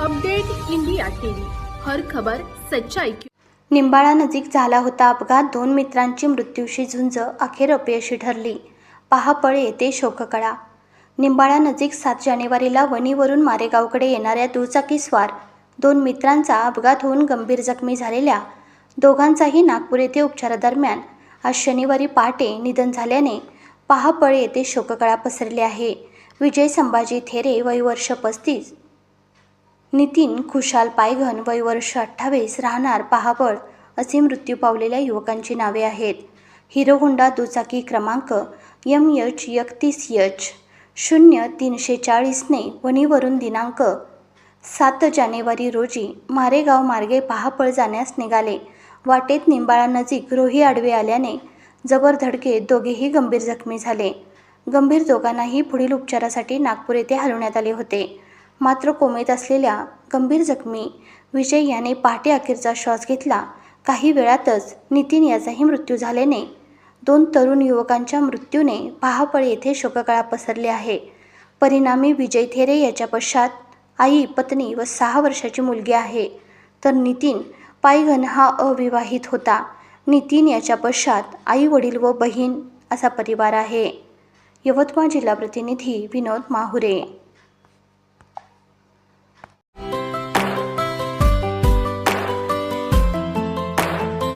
Update India TV. हर खबर सच्चाई की निंबाळानजीक झाला होता अपघात. दोन मित्रांची मृत्यूशी झुंज अखेर अपयशी ठरली. पहापळ येथे शोककळा. निंबाळा नजीक सात जानेवारीला वणीवरून मारेगावकडे येणाऱ्या दुचाकीस्वार दोन मित्रांचा अपघात होऊन गंभीर जखमी झालेल्या दोघांचाही नागपूर येथे उपचारादरम्यान आज शनिवारी पहाटे निधन झाल्याने पहापळ येथे शोककळा पसरली आहे. विजय संभाजी थेरे वय वर्ष पस्तीस. नितीन खुशाल पायघन वय वर्ष अठ्ठावीस राहणार पहापळ असे मृत्यू पावलेल्या युवकांची नावे आहेत. हिरो होंडा दुचाकी क्रमांक यम यच एकतीस यच शून्य तीनशे चाळीसने वणीवरून दिनांक सात जानेवारी रोजी मारेगाव मार्गे पहापळ जाण्यास निघाले. वाटेत निंबाळानजीक रोही आडवे आल्याने जबर धडके दोघेही गंभीर जखमी झाले. गंभीर दोघांनाही पुढील उपचारासाठी नागपूर येथे हलवण्यात आले होते. मात्र कोमेत असलेल्या गंभीर जखमी विजय याने पहाटे अखेरचा श्वास घेतला. काही वेळातच नितीन याचाही मृत्यू झाल्याने दोन तरुण युवकांच्या मृत्यूने पहापळ येथे शोककळा पसरली आहे. परिणामी विजय थेरे याच्या पश्चात आई पत्नी व सहा वर्षाची मुलगी आहे. तर नितीन पायघन हा अविवाहित होता. नितीन याच्या पश्चात आई वडील व बहीण असा परिवार आहे. यवतमाळ जिल्हा प्रतिनिधी विनोद माहुरे.